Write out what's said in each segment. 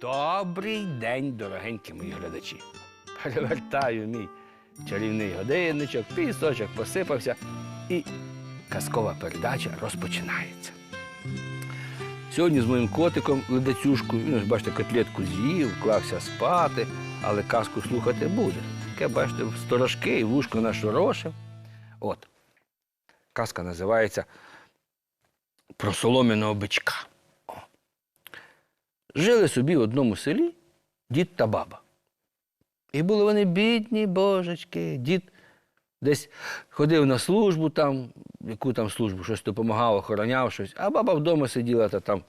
Добрий день, дорогенькі мої глядачі. Перевертаю мій чарівний годинничок, пісочок посипався, і казкова передача розпочинається. Сьогодні з моїм котиком ледацюшкою, він, бачите, котлетку з'їв, клався спати, але казку слухати буде. Таке, бачите, сторожки і вушко нашорошив. От. Казка називається Про солом'яного бичка. Жили собі в одному селі дід та баба. І були вони бідні, божечки. Дід десь ходив на службу там, яку там службу, щось допомагав, охороняв щось, а баба вдома сиділа та там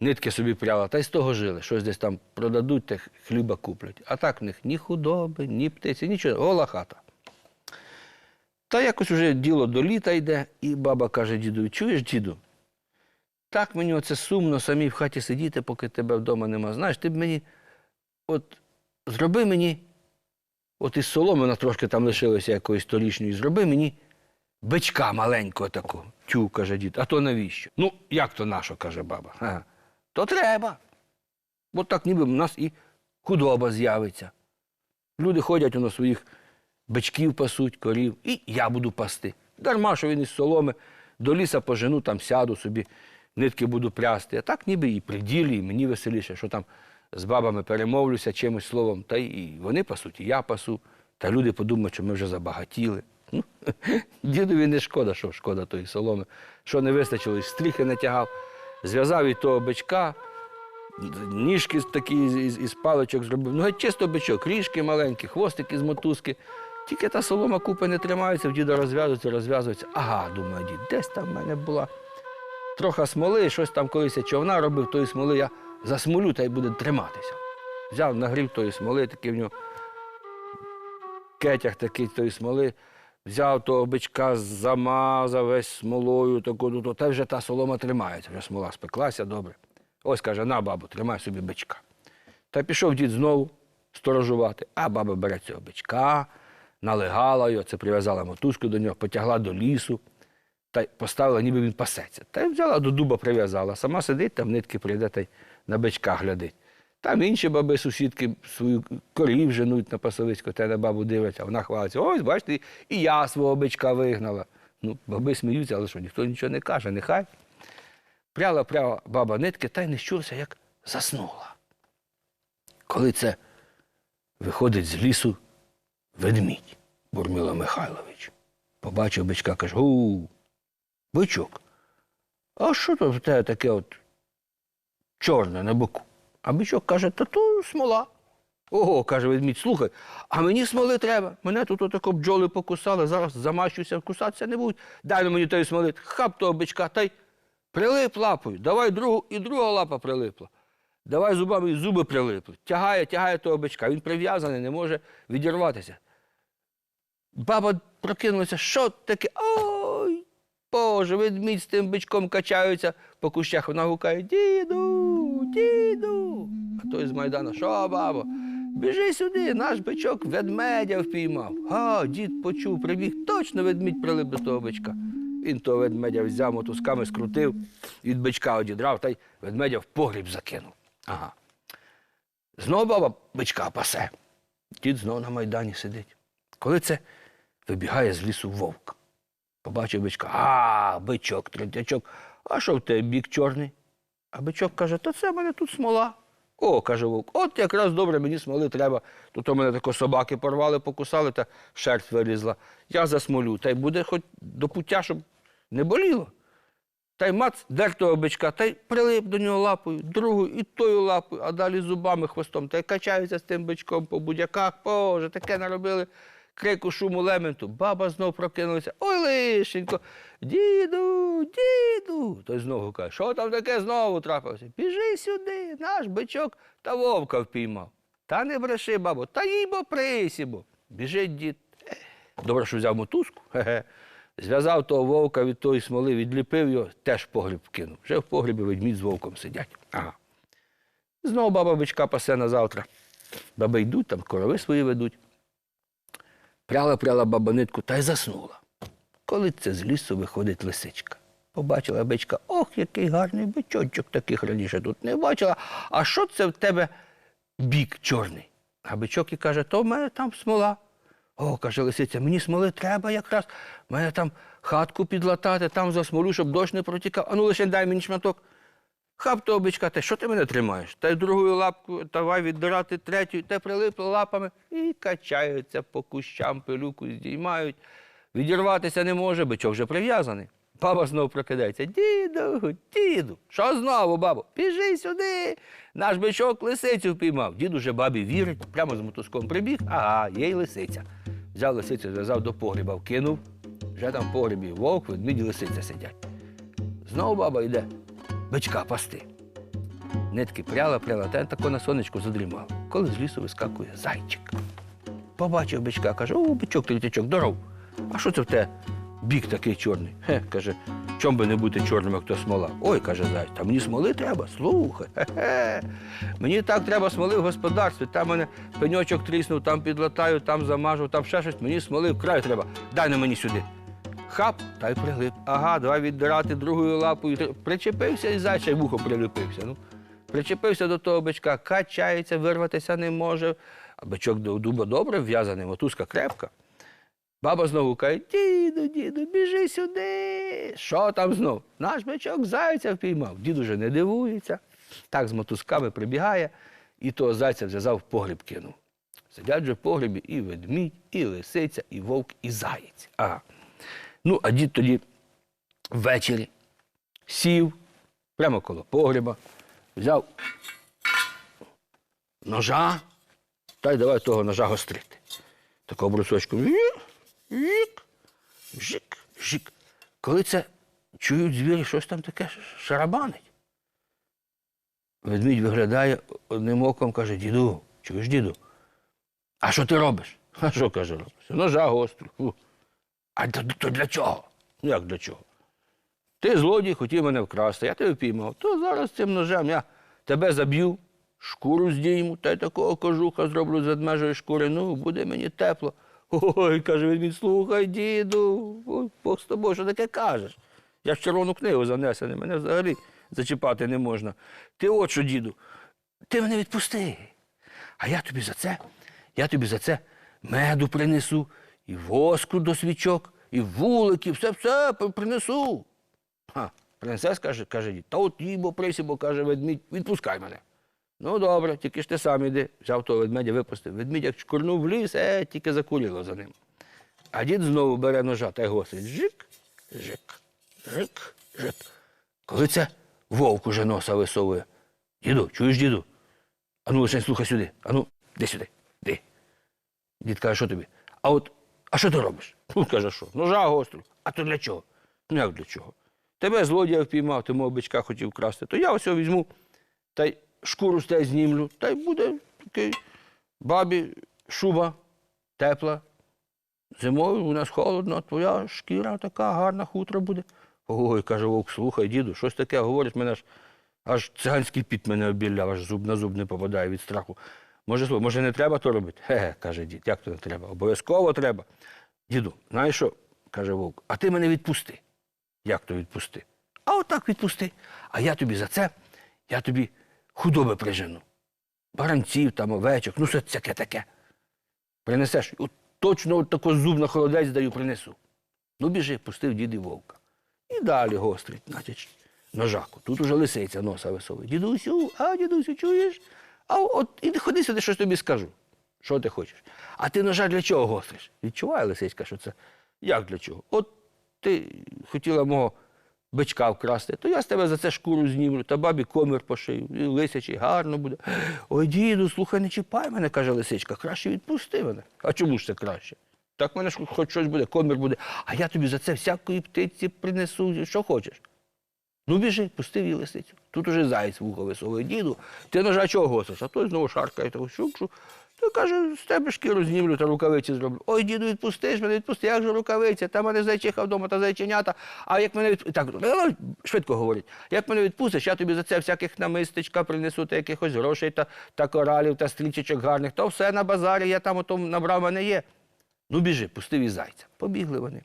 нитки собі пряла, та й з того жили. Щось десь там продадуть, та хліба куплять. А так в них ні худоби, ні птиці, нічого, гола хата. Та якось уже діло до літа йде, і баба каже діду, чуєш, діду? Так мені оце сумно самі в хаті сидіти, поки тебе вдома нема. Знаєш, ти б мені, от зроби мені, от із соломи вона трошки там лишилося якоїсь торічної, зроби мені бичка маленького такого. Тю, каже дід, а то навіщо? Ну, як то нащо, каже баба. Ага. То треба. Бо так ніби в нас і худоба з'явиться. Люди ходять на своїх бичків пасуть, корів, і я буду пасти. Дарма, що він із соломи до ліса пожену, там сяду собі, нитки буду прясти. А так ніби і при ділі, і мені веселіше, що там з бабами перемовлюся чимось словом, та і вони пасуть, і я пасу. Та люди подумають, що ми вже забагатіли. Ну, дідові не шкода, що шкода тої соломи. Що не вистачило, і стріхи натягав, зв'язав і того бичка, ніжки такі із, із, паличок зробив. Ну, геть чисто бичок, ріжки маленькі, хвостики з мотузки. Тільки та солома купи не тримається, в діда розв'язується, розв'язується. Ага, думаю, дід, десь там в мене була трохи смоли, щось там колись човна робив, тої смоли я засмолю та й буде триматися. Взяв, нагрів тої смоли, такий в нього кетяг такий тої смоли, взяв того бичка, замазав весь смолою, таку, ну, то, та вже та солома тримається, вже смола спеклася добре. Ось каже, на бабу, тримай собі бичка. Та пішов дід знову сторожувати, а баба бере цього бичка, налегала його, це прив'язала мотузку до нього, потягла до лісу та поставила, ніби він пасеться. Та й взяла до дуба, прив'язала. Сама сидить, там нитки прийде та й на бичка глядить. Там інші баби, сусідки свою корів женуть на пасовисько, й на бабу дивляться, а вона хвалиться. Ось, бачите, і я свого бичка вигнала. Ну, баби сміються, але що, ніхто нічого не каже, нехай. Пряла, пряла баба нитки, та й не чувся, як заснула. Коли це виходить з лісу ведмідь, Бурмило Михайлович. Побачив бичка, каже: Гу, бичок, а що то в тебе таке от чорне на боку? А бичок каже, та то смола. Ого, каже ведмідь, слухай, а мені смоли треба. Мене тут отако бджоли покусали, зараз замащуся, кусатися не будуть. Дай на мені тої смоли, хап того бичка, та й прилип лапою. Давай другу, і друга лапа прилипла. Давай зубами і зуби прилипли. Тягає, тягає того бичка. Він прив'язаний, не може відірватися. Баба прокинулася, що таке? Ой, Боже, ведмідь з тим бичком качаються по кущах. Вона гукає Діду, діду. А той з Майдану, що, бабо? Біжи сюди, наш бичок ведмедя впіймав. А, дід почув, прибіг, точно ведмідь прилип до того бичка. Він того ведмедя взяв мотузками, скрутив, від бичка одідрав та й ведмедя в погріб закинув. Ага. Знову баба бичка пасе. Дід знов на майдані сидить. Коли це вибігає з лісу вовк. Побачив бичка, а, бичок, третячок, а що в тебе бік чорний? А бичок каже, то це в мене тут смола. О, каже вовк, от якраз добре, мені смоли треба. Тут у мене тако собаки порвали, покусали, та шерсть вилізла. Я засмолю, та й буде хоч до пуття, щоб не боліло. Та й мац дер того бичка, та й прилип до нього лапою, другою і тою лапою, а далі зубами хвостом, та й качаються з тим бичком по будяках. Боже, таке наробили крику, шуму, лементу. Баба знов прокинулася. Ой, лишенько, діду, діду. Той знову гукає, що там таке знову трапилося? Біжи сюди, наш бичок та вовка впіймав. Та не бреши, бабо, та їй бо присібо. Біжить дід. Добре, що взяв мотузку. Зв'язав того вовка від тої смоли, відліпив його, теж в погріб кинув. Вже в погрібі ведмідь з вовком сидять. Ага. Знову баба бичка пасе на завтра. Баби йдуть, там корови свої ведуть. Пряла, пряла баба нитку та й заснула. Коли це з лісу виходить лисичка. Побачила бичка, ох, який гарний бичочок таких раніше тут не бачила. А що це в тебе бік чорний? А бичок і каже, то в мене там смола. О, каже лисиця, мені смоли треба якраз. В мене там хатку підлатати, там за смолу, щоб дощ не протікав. А ну лише дай мені шматок. Хап того бичка, те, що ти мене тримаєш? Та й другою лапкою давай віддирати третю, те прилипло лапами і качаються по кущам, пилюку здіймають. Відірватися не може, бичок вже прив'язаний. Баба знову прокидається. Діду, діду, що знову, бабо? Біжи сюди. Наш бичок лисицю впіймав. Дід уже бабі вірить, прямо з мотузком прибіг, ага, є й лисиця. Взяв лисицю, зв'язав до погріба, вкинув. Вже там в погрібі вовк, ведмідь лисиця сидять. Знову баба йде бичка пасти. Нитки пряла, пряла, та тако на сонечку задрімав. Коли з лісу вискакує зайчик. Побачив бичка, каже, о, бичок, третячок, здоров. А що це в те бік такий чорний? Хе, каже, чом би не бути чорним, як то смола. Ой, каже зайць, та мені смоли треба, слухай. Хе-хе. Мені так треба смоли в господарстві. Там мене пеньочок тріснув, там підлатаю, там замажу, там ще щось. Мені смоли вкрай треба. Дай на мені сюди. Хап, та й прилип. Ага, давай віддирати другою лапою. Причепився і зайчий вухо приліпився. Ну, причепився до того бичка, качається, вирватися не може. А бичок до дуба добре в'язаний, мотузка крепка. Баба знову каже, діду, діду, біжи сюди. Що там знов? Наш бичок зайця впіймав. Дід уже не дивується. Так з мотузками прибігає і того зайця взяв в погріб кинув. Сидять же в погрібі і ведмідь, і лисиця, і вовк, і заєць. Ага. Ну, а дід тоді ввечері сів прямо коло погреба, взяв ножа та й давай того ножа гострити. Такого брусочку. Жик, жик, жик. Коли це чують звірі, щось там таке шарабанить. Ведмідь виглядає одним оком, каже, діду, чуєш, діду? А що ти робиш? А що каже робиш? Ножа гостру. А то, для чого? Ну як для чого? Ти злодій хотів мене вкрасти, я тебе впіймав. То зараз цим ножем я тебе заб'ю, шкуру здійму, та й такого кожуха зроблю з ведмежої шкури. Ну, буде мені тепло. Ой, каже він, слухай, діду, Бог з тобою, що таке кажеш? Я в червону книгу занесений, мене взагалі зачіпати не можна. Ти от діду, ти мене відпусти. А я тобі за це, я тобі за це меду принесу, і воску до свічок, і вулики, все, все принесу. Ха, принесеш, каже, каже дід, та от їбо присібо, каже ведмідь, відпускай мене. Ну добре, тільки ж ти сам іди. Взяв того ведмедя, випустив. Ведмідь як чкурнув в ліс, е, тільки закуріло за ним. А дід знову бере ножа та й госить. Жик, жик, жик, жик. Коли це вовк уже носа висовує. Діду, чуєш, діду? Ану, лише слухай сюди. Ану, де сюди, де. Дід каже, що тобі? А от, а що ти робиш? Ну, каже, що? Ножа гостру. А то для чого? Ну як для чого? Тебе злодія впіймав, ти мого бичка хотів красти. То я ось його візьму та й шкуру з тебе знімлю, та й буде такий бабі шуба тепла. Зимою у нас холодно, а твоя шкіра така гарна, хутро буде. Ой, каже вовк, слухай, діду, щось таке говориш, мене аж, аж циганський піт мене обіляв, аж зуб на зуб не попадає від страху. Може, може, не треба то робити? Хе, каже дід, як то не треба? Обов'язково треба. Діду, знаєш що? каже вовк, а ти мене відпусти. Як то відпусти? А отак відпусти. А я тобі за це, я тобі худоби прижену. Баранців там, овечок, ну це таке таке. Принесеш, от точно от тако зуб на холодець даю, принесу. Ну біжи, пустив дід вовка. І далі гострить, значить, ножаку. Тут уже лисиця носа висовує. Дідусю, а дідусю, чуєш? А от іди ходи сюди, що тобі скажу. Що ти хочеш? А ти ножа для чого гостриш? Відчуває лисичка, що це як для чого? От ти хотіла мого бичка вкрасти, то я з тебе за це шкуру знімлю, та бабі комір пошию, і лисячий гарно буде. Ой, діду, слухай, не чіпай мене, каже лисичка, краще відпусти мене. А чому ж це краще? Так в мене ж хоч щось буде, комір буде, а я тобі за це всякої птиці принесу, що хочеш. Ну біжи, пустив її лисицю. Тут уже заєць вухо висовує. Діду, ти ножа чого госиш? А той знову шаркає того щукшу. То каже, з тебе шкіру знімлю та рукавиці зроблю. Ой, діду, відпустиш мене, відпусти, як же рукавиця, та мене зайчиха вдома та зайченята. А як мене відпустиш, так, ну, швидко говорить, як мене відпустиш, я тобі за це всяких намистечка принесу та якихось грошей та, та коралів та стрічечок гарних, то все на базарі, я там ото набрав, мене є. Ну біжи, пустив і зайця. Побігли вони.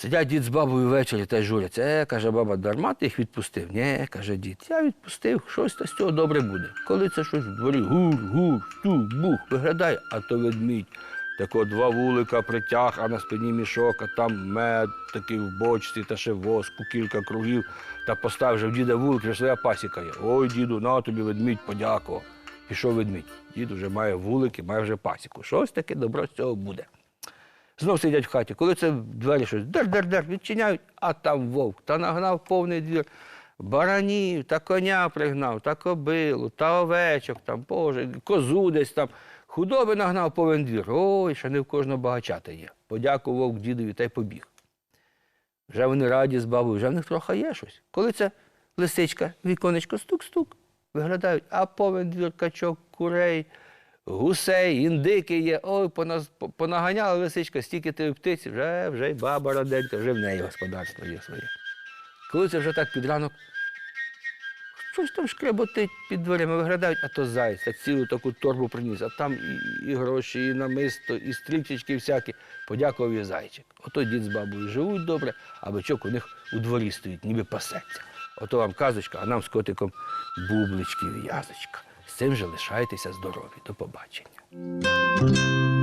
Сидять дід з бабою ввечері та й журяться. Е, каже баба, дарма ти їх відпустив. Ні, каже дід, я відпустив, щось та з цього добре буде. Коли це щось в дворі гур, гур, штук, бух, виглядає, а то ведмідь. Тако два вулика притяг, а на спині мішок, а там мед такий в бочці, та ще воску, кілька кругів. Та поставив вже в діда вулик, вже своя пасіка є. Ой, діду, на тобі ведмідь, подякував. Пішов ведмідь. Дід вже має вулики, має вже пасіку. Щось таке добро з цього буде. Знов сидять в хаті. Коли це двері щось дер-дер-дер відчиняють, а там вовк та нагнав повний двір. Баранів, та коня пригнав, та кобилу, та овечок, там, боже, козу десь там. Худоби нагнав повен двір. Ой, ще не в кожного багачата є. Подякував дідові та й побіг. Вже вони раді з бабою, вже в них трохи є щось. Коли це лисичка, віконечко стук-стук, виглядають, а повен двір качок, курей, гусей, індики є. Ой, поназ, понаганяла лисичка, стільки тих птиць, вже, вже й баба раденька, вже в неї господарство є своє. Коли це вже так під ранок, щось там шкреботить під дверима, виглядають, а то так цілу таку торбу приніс, а там і, і гроші, і намисто, і стрічечки всякі. Подякував і зайчик. Ото дід з бабою живуть добре, а бичок у них у дворі стоїть, ніби пасеться. Ото вам казочка, а нам з котиком бублички в'язочка. Цим же лишайтеся здорові. До побачення.